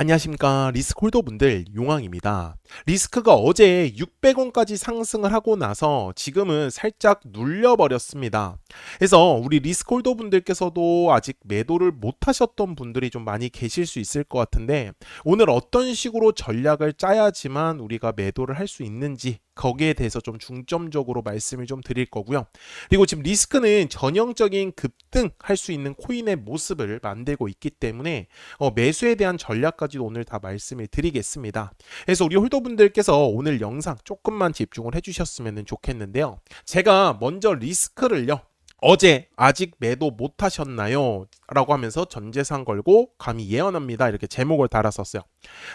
안녕하십니까 리스크홀더 분들 용왕입니다. 리스크가 어제 600원까지 상승을 하고 나서 지금은 살짝 눌려버렸습니다. 그래서 우리 리스크홀더 분들께서도 아직 매도를 못 하셨던 분들이 좀 많이 계실 수 있을 것 같은데 오늘 어떤 식으로 전략을 짜야지만 우리가 매도를 할 수 있는지 거기에 대해서 좀 중점적으로 말씀을 좀 드릴 거고요. 그리고 지금 리스크는 전형적인 급등할 수 있는 코인의 모습을 만들고 있기 때문에 어, 매수에 대한 전략까지 도 오늘 다 말씀을 드리겠습니다. 그래서 우리 홀더분들께서 오늘 영상 조금만 집중을 해주셨으면 좋겠는데요. 제가 먼저 리스크를요. 어제 아직 매도 못 하셨나요? 라고 하면서 전재산 걸고 감히 예언합니다. 이렇게 제목을 달았었어요.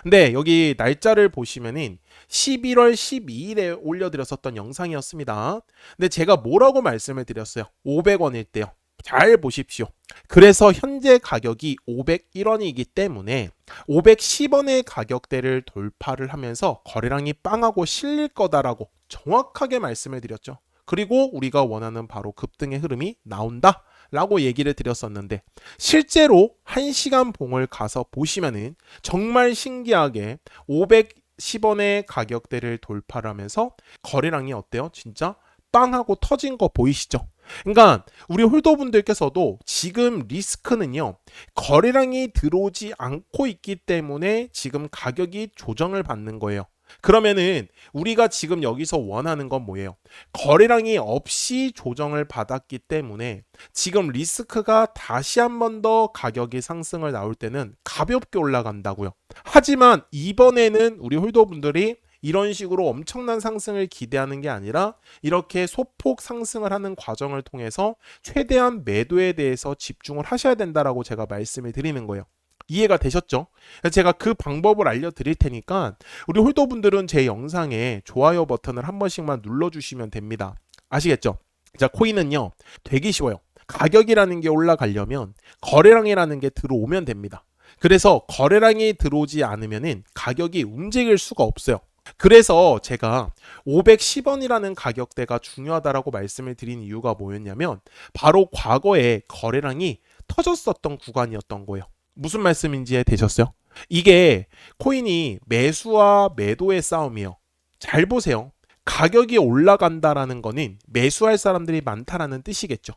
근데 여기 날짜를 보시면은 11월 12일에 올려드렸었던 영상이었습니다. 근데 제가 뭐라고 말씀을 드렸어요? 500원일 때요. 잘 보십시오. 그래서 현재 가격이 501원이기 때문에 510원의 가격대를 돌파를 하면서 거래량이 빵하고 실릴 거다라고 정확하게 말씀을 드렸죠. 그리고 우리가 원하는 바로 급등의 흐름이 나온다. 라고 얘기를 드렸었는데 실제로 1시간 봉을 가서 보시면은 정말 신기하게 510원의 가격대를 돌파를 하면서 거래량이 어때요? 진짜 빵하고 터진 거 보이시죠? 그러니까 우리 홀더분들께서도 지금 리스크는요 거래량이 들어오지 않고 있기 때문에 지금 가격이 조정을 받는 거예요. 그러면은 우리가 지금 여기서 원하는 건 뭐예요? 거래량이 없이 조정을 받았기 때문에 지금 리스크가 다시 한 번 더 가격이 상승을 나올 때는 가볍게 올라간다고요. 하지만 이번에는 우리 홀더분들이 이런 식으로 엄청난 상승을 기대하는 게 아니라 이렇게 소폭 상승을 하는 과정을 통해서 최대한 매도에 대해서 집중을 하셔야 된다라고 제가 말씀을 드리는 거예요. 이해가 되셨죠? 제가 그 방법을 알려드릴 테니까 우리 홀더분들은 제 영상에 좋아요 버튼을 한 번씩만 눌러주시면 됩니다. 아시겠죠? 자, 코인은요, 되게 쉬워요. 가격이라는 게 올라가려면 거래량이라는 게 들어오면 됩니다. 그래서 거래량이 들어오지 않으면 가격이 움직일 수가 없어요. 그래서 제가 510원이라는 가격대가 중요하다라고 말씀을 드린 이유가 뭐였냐면 바로 과거에 거래량이 터졌었던 구간이었던 거예요. 무슨 말씀인지 되셨어요? 이게 코인이 매수와 매도의 싸움이요. 잘 보세요. 가격이 올라간다라는 거는 매수할 사람들이 많다라는 뜻이겠죠.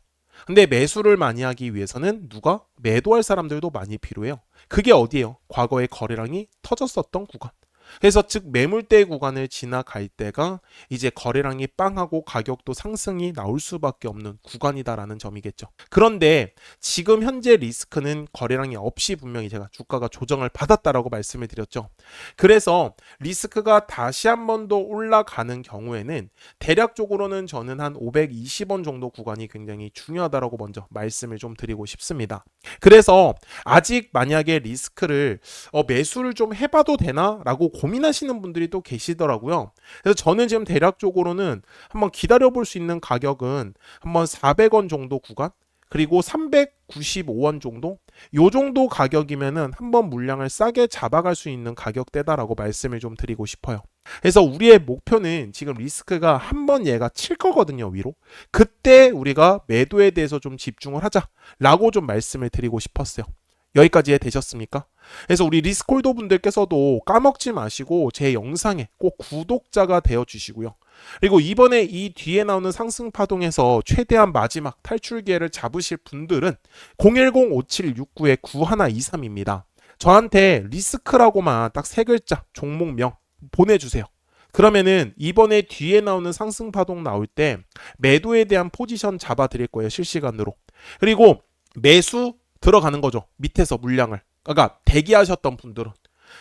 근데 매수를 많이 하기 위해서는 누가 매도할 사람들도 많이 필요해요. 그게 어디예요? 과거에 거래량이 터졌었던 구간. 그래서 즉 매물대 구간을 지나갈 때가 이제 거래량이 빵하고 가격도 상승이 나올 수밖에 없는 구간이다라는 점이겠죠. 그런데 지금 현재 리스크는 거래량이 없이 분명히 제가 주가가 조정을 받았다라고 말씀을 드렸죠. 그래서 리스크가 다시 한 번 더 올라가는 경우에는 대략적으로는 저는 한 520원 정도 구간이 굉장히 중요하다라고 먼저 말씀을 좀 드리고 싶습니다. 그래서 아직 만약에 리스크를 어, 매수를 좀 해봐도 되나라고 고민하시는 분들이 또 계시더라고요. 그래서 저는 지금 대략적으로는 한번 기다려 볼 수 있는 가격은 한번 400원 정도 구간 그리고 395원 정도 요 정도 가격이면은 한번 물량을 싸게 잡아갈 수 있는 가격대다라고 말씀을 좀 드리고 싶어요. 그래서 우리의 목표는 지금 리스크가 한 번 얘가 칠 거거든요, 위로. 그때 우리가 매도에 대해서 좀 집중을 하자라고 좀 말씀을 드리고 싶었어요. 여기까지 되셨습니까? 그래서 우리 리스콜더 분들께서도 까먹지 마시고 제 영상에 꼭 구독자가 되어 주시고요. 그리고 이번에 이 뒤에 나오는 상승 파동에서 최대한 마지막 탈출 기회를 잡으실 분들은 010-5769-9123입니다. 저한테 리스크라고만 딱 세 글자 종목명 보내주세요. 그러면은 이번에 뒤에 나오는 상승 파동 나올 때 매도에 대한 포지션 잡아 드릴 거예요 실시간으로. 그리고 매수 들어가는 거죠. 밑에서 물량을. 그러니까 대기하셨던 분들은.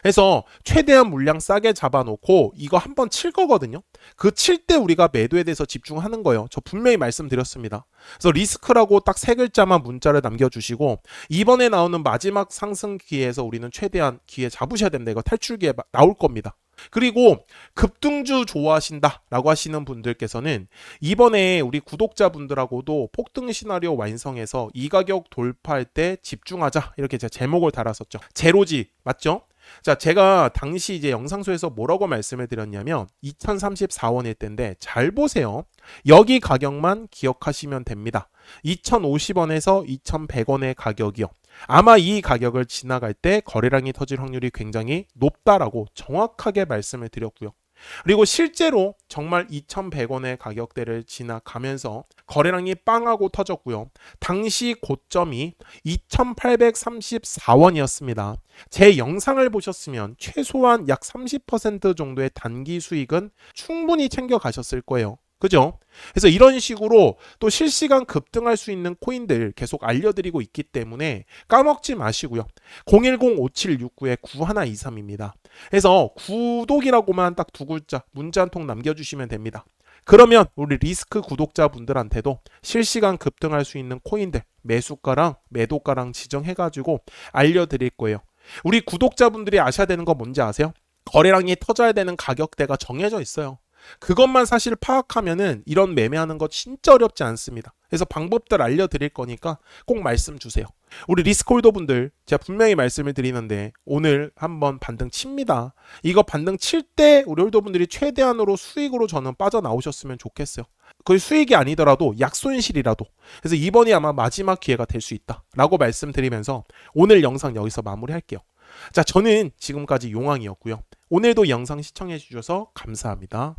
그래서 최대한 물량 싸게 잡아놓고 이거 한번 칠 거거든요. 그 칠 때 우리가 매도에 대해서 집중하는 거예요. 저 분명히 말씀드렸습니다. 그래서 리스크라고 딱 세 글자만 문자를 남겨주시고 이번에 나오는 마지막 상승 기회에서 우리는 최대한 기회 잡으셔야 된다. 이거 탈출 기회 나올 겁니다. 그리고 급등주 좋아하신다라고 하시는 분들께서는 이번에 우리 구독자분들하고도 폭등 시나리오 완성해서 이 가격 돌파할 때 집중하자 이렇게 제가 제목을 달았었죠. 제로지 맞죠? 자, 제가 당시 이제 영상소에서 뭐라고 말씀을 드렸냐면 2034원일 때인데 잘 보세요. 여기 가격만 기억하시면 됩니다. 2050원에서 2100원의 가격이요. 아마 이 가격을 지나갈 때 거래량이 터질 확률이 굉장히 높다라고 정확하게 말씀을 드렸고요. 그리고 실제로 정말 2,100원의 가격대를 지나가면서 거래량이 빵하고 터졌고요. 당시 고점이 2,834원이었습니다. 제 영상을 보셨으면 최소한 약 30% 정도의 단기 수익은 충분히 챙겨 가셨을 거예요. 그죠? 그래서 이런 식으로 또 실시간 급등할 수 있는 코인들 계속 알려드리고 있기 때문에 까먹지 마시고요. 010-5769-9123입니다. 그래서 구독이라고만 딱 두 글자 문자 한 통 남겨주시면 됩니다. 그러면 우리 리스크 구독자분들한테도 실시간 급등할 수 있는 코인들 매수가랑 매도가랑 지정해가지고 알려드릴 거예요. 우리 구독자분들이 아셔야 되는 거 뭔지 아세요? 거래량이 터져야 되는 가격대가 정해져 있어요. 그것만 사실 파악하면은 이런 매매하는 거 진짜 어렵지 않습니다. 그래서 방법들 알려드릴 거니까 꼭 말씀 주세요. 우리 리스크홀더 분들 제가 분명히 말씀을 드리는데 오늘 한번 반등 칩니다. 이거 반등 칠 때 우리 홀더 분들이 최대한으로 수익으로 저는 빠져나오셨으면 좋겠어요. 그 수익이 아니더라도 약손실이라도 그래서 이번이 아마 마지막 기회가 될 수 있다라고 말씀드리면서 오늘 영상 여기서 마무리할게요. 자 저는 지금까지 용왕이었고요. 오늘도 영상 시청해 주셔서 감사합니다.